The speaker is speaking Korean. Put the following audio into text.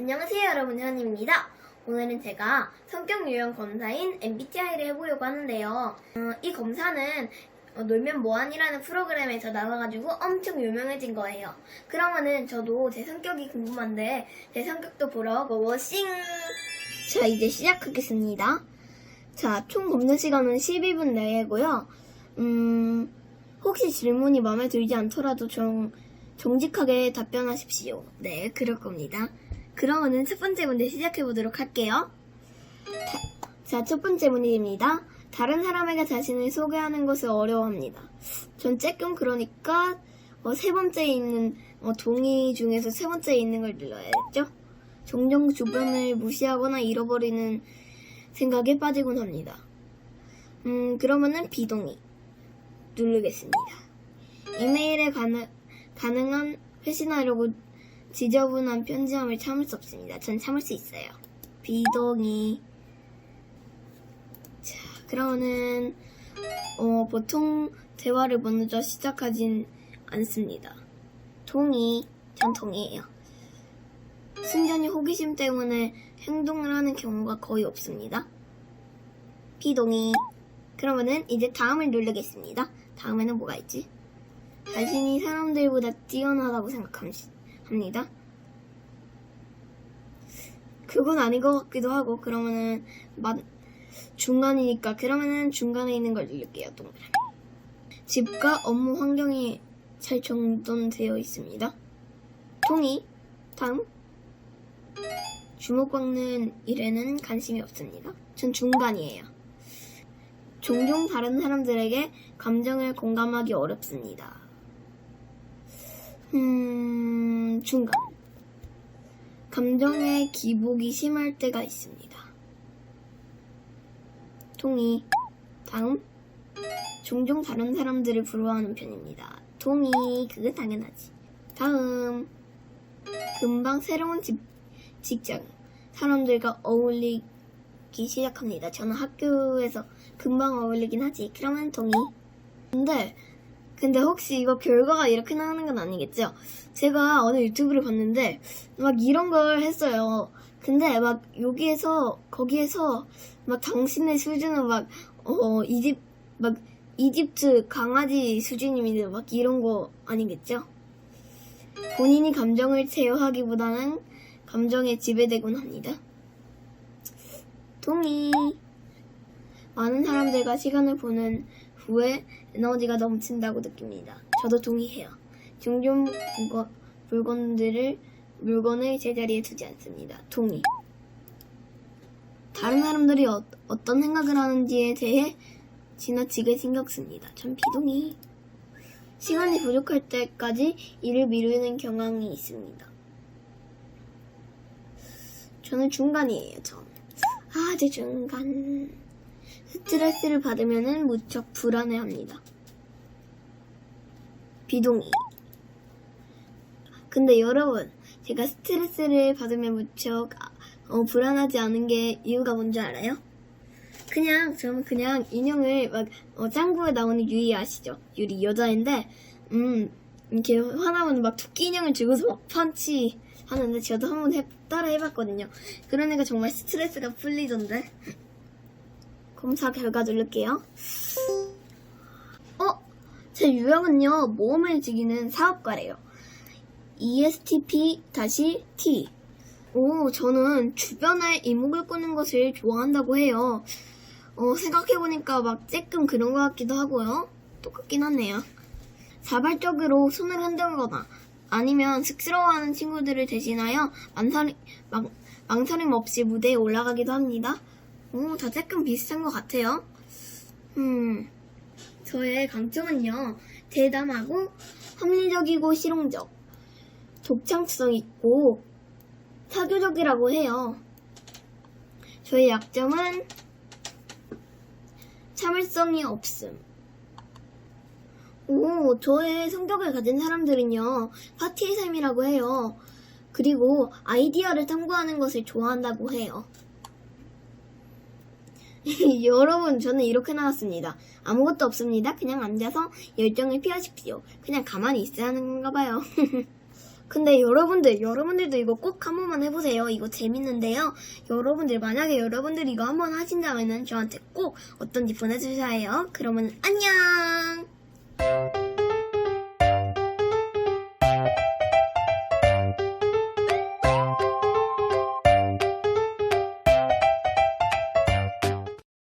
안녕하세요 여러분 현입니다. 오늘은 제가 성격 유형 검사인 MBTI를 해보려고 하는데요. 어, 이 검사는 어, 놀면 뭐하니라는 프로그램에서 나와가지고 엄청 유명해진 거예요. 그러면은 저도 제 성격이 궁금한데 제 성격도 보러 고고싱! 자 이제 시작하겠습니다. 자 총 검사 시간은 12분 내고요. 음 혹시 질문이 마음에 들지 않더라도 정, 정직하게 답변하십시오. 네, 그럴 겁니다. 그러면은 첫 번째 문제 시작해 보도록 할게요. 자, 첫 번째 문제입니다. 다른 사람에게 자신을 소개하는 것을 어려워합니다. 전 쬐끔 그러니까 어, 세 번째에 있는 어, 동의 중에서 세 번째에 있는 걸 눌러야겠죠? 종종 주변을 무시하거나 잃어버리는 생각에 빠지곤 합니다. 음, 그러면은 비동의 누르겠습니다. 이메일에 가능, 가능한 회신하려고 지저분한 편지함을 참을 수 없습니다. 전 참을 수 있어요. 비동의. 자, 그러면은, 어, 보통 대화를 먼저 시작하진 않습니다. 동의. 전 동의해요. 순전히 호기심 때문에 행동을 하는 경우가 거의 없습니다. 비동의. 그러면은 이제 다음을 누르겠습니다. 다음에는 뭐가 있지? 자신이 사람들보다 뛰어나다고 생각합니다. 그건 아닌 것 같기도 하고 그러면은 맛 중간이니까 그러면은 중간에 있는 걸 누를게요. 동그라미. 집과 업무 환경이 잘 정돈되어 있습니다. 동의. 다음. 주목받는 일에는 관심이 없습니다. 전 중간이에요. 종종 다른 사람들에게 감정을 공감하기 어렵습니다. 음, 중간. 감정의 기복이 심할 때가 있습니다. 동의. 다음. 종종 다른 사람들을 부러워하는 편입니다. 동의. 그게 당연하지. 다음. 금방 새로운 집, 직장, 사람들과 어울리기 시작합니다. 저는 학교에서 금방 어울리긴 하지. 그러면 동의. 근데, 근데 혹시 이거 결과가 이렇게 나오는 건 아니겠죠? 제가 어느 유튜브를 봤는데, 막 이런 걸 했어요. 근데 막 여기에서, 거기에서 막 당신의 수준은 막, 어, 이집, 막 이집트 강아지 수준입니다. 막 이런 거 아니겠죠? 본인이 감정을 제어하기보다는 감정에 지배되곤 합니다. 동의. 많은 사람들과 시간을 보낸 후에 에너지가 넘친다고 느낍니다. 저도 동의해요. 종종 물건, 물건들을 물건을 제자리에 두지 않습니다. 동의. 다른 사람들이 어, 어떤 생각을 하는지에 대해 지나치게 신경 씁니다. 전 비동의. 시간이 부족할 때까지 일을 미루는 경향이 있습니다. 저는 중간이에요, 전. 아주 중간. 스트레스를 받으면 무척 불안해합니다. 비동의. 근데 여러분, 제가 스트레스를 받으면 무척 어, 불안하지 않은 게 이유가 뭔지 알아요? 그냥 저는 그냥 인형을 막 어, 짱구에 나오는 유리 아시죠? 유리 여자인데 음 이렇게 화나면 막 토끼 인형을 들고서 막 펀치 하는데 저도 한번 해, 따라 해봤거든요. 그러니까 정말 스트레스가 풀리던데. 검사 결과 누를게요. 어? 제 유형은요, 모험을 즐기는 사업가래요. ESTP-T. 오, 저는 주변에 이목을 끄는 것을 좋아한다고 해요. 어, 생각해보니까 막 쬐끔 그런 것 같기도 하고요. 똑같긴 하네요. 자발적으로 손을 흔들거나 아니면 쑥스러워하는 친구들을 대신하여 망설임, 망, 망설임 없이 무대에 올라가기도 합니다. 오, 다 조금 비슷한 것 같아요. 음, 저의 강점은요, 대담하고 합리적이고 실용적, 독창성 있고 사교적이라고 해요. 저의 약점은 참을성이 없음. 오, 저의 성격을 가진 사람들은요, 파티의 삶이라고 해요. 그리고 아이디어를 탐구하는 것을 좋아한다고 해요. 여러분, 저는 이렇게 나왔습니다. 아무것도 없습니다. 그냥 앉아서 열정을 피하십시오. 그냥 가만히 있어야 하는 건가 봐요. 근데 여러분들, 여러분들도 이거 꼭 한 번만 해보세요. 이거 재밌는데요. 여러분들, 만약에 여러분들이 이거 한 번 하신다면은 저한테 꼭 어떤지 보내주세요. 그러면 안녕!